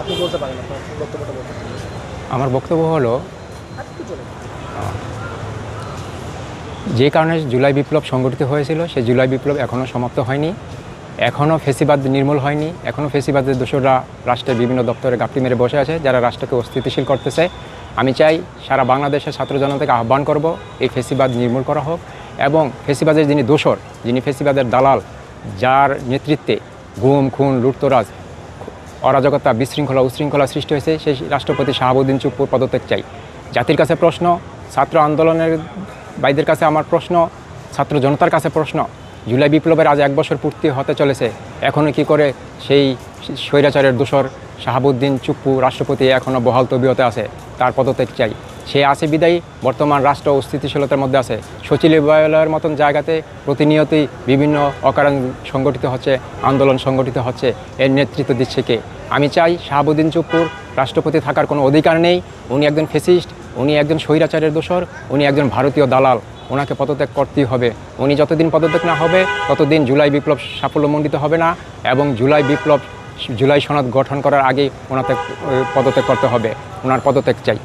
আপনি বলতে পারেন আপনার বক্তব্যটা বলতে আমার বক্তব্য হলো যে কারণে জুলাই বিপ্লব সংগঠিত হয়েছিল সেই জুলাই বিপ্লব এখনও সমাপ্ত হয়নি এখনও ফেসিবাদ নির্মূল হয়নি এখনও ফেসিবাদের দোষরা রাষ্ট্রের বিভিন্ন দপ্তরে গাপটি মেরে বসে আছে যারা রাষ্ট্রকে অস্থিতিশীল করতেছে। আমি চাই সারা বাংলাদেশের ছাত্র জনতাকে আহ্বান করব এই ফেসিবাদ নির্মূল করা হোক এবং ফেসিবাদের যিনি দোষর যিনি ফেসিবাদের দালাল যার নেতৃত্বে গুম খুন লুটতরাজ অরাজকতা, বিশৃঙ্খলা, উশৃঙ্খলা সৃষ্টি হয়েছে, সেই রাষ্ট্রপতি শাহাবুদ্দিন চুপুর পদত্যাগ চাই। জাতির কাছে প্রশ্ন, ছাত্র আন্দোলনের বাইদের কাছে আমার প্রশ্ন, ছাত্র জনতার কাছে প্রশ্ন। জুলাই বিপ্লবের আজ এক বছর পূর্তি হতে চলেছে। এখনও কি করে সেই স্বৈরাচারের দোষর শাহাবুদ্দিন চুপ্পু রাষ্ট্রপতি এখনও বহাল তবিয়তে আছে, তার পদত্যাগ চাই। সে আছে বিদায়ী, বর্তমান রাষ্ট্র অস্থিতিশীলতার মধ্যে আছে। সচিবালয়ের মতন জায়গাতে প্রতিনিয়তই বিভিন্ন অকারণ সংগঠিত হচ্ছে, আন্দোলন সংগঠিত হচ্ছে, এর নেতৃত্ব দিচ্ছে কে? আমি চাই শাহাবুদ্দিন চুপ্পুর রাষ্ট্রপতি থাকার কোনো অধিকার নেই। উনি একজন ফেসিস্ট, উনি একজন স্বৈরাচারের দোষর, উনি একজন ভারতীয় দালাল। ওনাকে পদত্যাগ করতেই হবে। উনি যতদিন পদত্যাগ না হবে, ততদিন জুলাই বিপ্লব সাফল্যমণ্ডিত হবে না এবং জুলাই বিপ্লব, জুলাই সনদ গঠন করার আগেই ওনাতে পদত্যাগ করতে হবে। ওনার পদত্যাগ চাই।